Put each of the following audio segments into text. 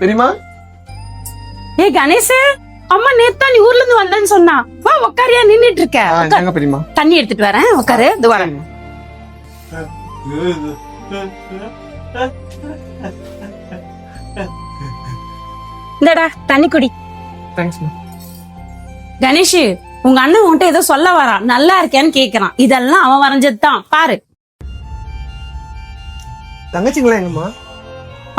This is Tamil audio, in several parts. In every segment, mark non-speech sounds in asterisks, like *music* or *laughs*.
தெரியுமா ஏய் கணேஷ் அம்மா நேத்து நீ ஊர்ல இருந்து வந்தேன்னு சொன்னா. வா உட்காரியா நின்னுட்டு இருக்க பெரியமா தண்ணி எடுத்துட்டு வரேன் உட்காரு இது வரேன். இந்தடா தண்ணி குடி. தேங்க்ஸ்மா கணேஷ் உங்க அண்ணன் உன்கிட்ட ஏதோ சொல்ல வரான் நல்லா இருக்கேன்னு கேக்குறான். இதெல்லாம் அவன் வரைஞ்சது தான் பாரு. தங்கச்சிங்களா எங்கம்மா?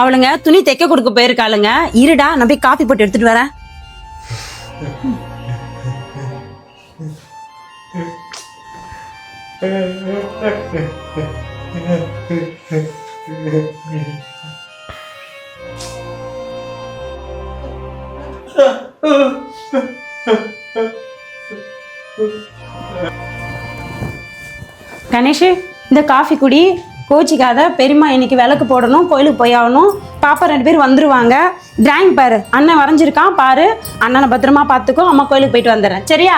அவளுங்க துணி தைக்க கொடுக்க போயிருக்காளுங்க. இருடா நான் போய் காபி போட்டு எடுத்துட்டு வரேன். கணேஷ் இந்த காஃபி குடி. கோச்சிக்காத பெரியம்மா இன்னைக்கு விளக்கு போடணும் கோயிலுக்கு போய் ஆகணும். பாப்பா ரெண்டு பேர் வந்துருவாங்க. டிராயிங் பாரு. அண்ணன் வரைஞ்சிருக்கான் பாரு. அண்ணனை பத்திரமா பார்த்துக்கோ அம்மா கோயிலுக்கு போயிட்டு வந்துடுறேன். சரியா?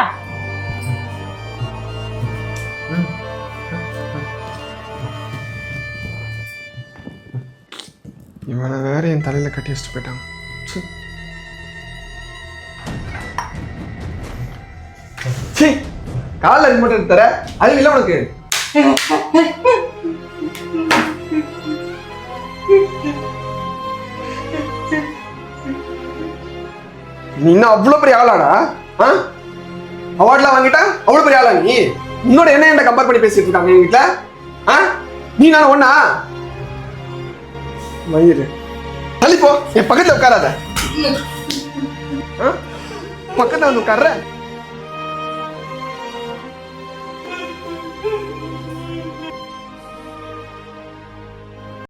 இவனை வேற என் தலையில கட்டி வச்சுட்டு போயிட்டான். காலில் மட்டும் தர. அது இல்லை உனக்கு. *laughs* நீ இன்னும் அவ்வளோ பெரிய ஆளாடா? ஆ? அவார்ட்லாம் வாங்கிட்டா அவ்வளோ பெரிய ஆளா நீ? உன்னோட என்ன என்ன கம்பேர் பண்ணி பேசிட்டு இருக்காங்க எங்க வீட்டில் ஆ? நீ நான் ஒண்ணா? மயிறு. தள்ளிப்போ என் பக்கத்தில் உட்காராத. ஆ? வந்து உட்கார்ற?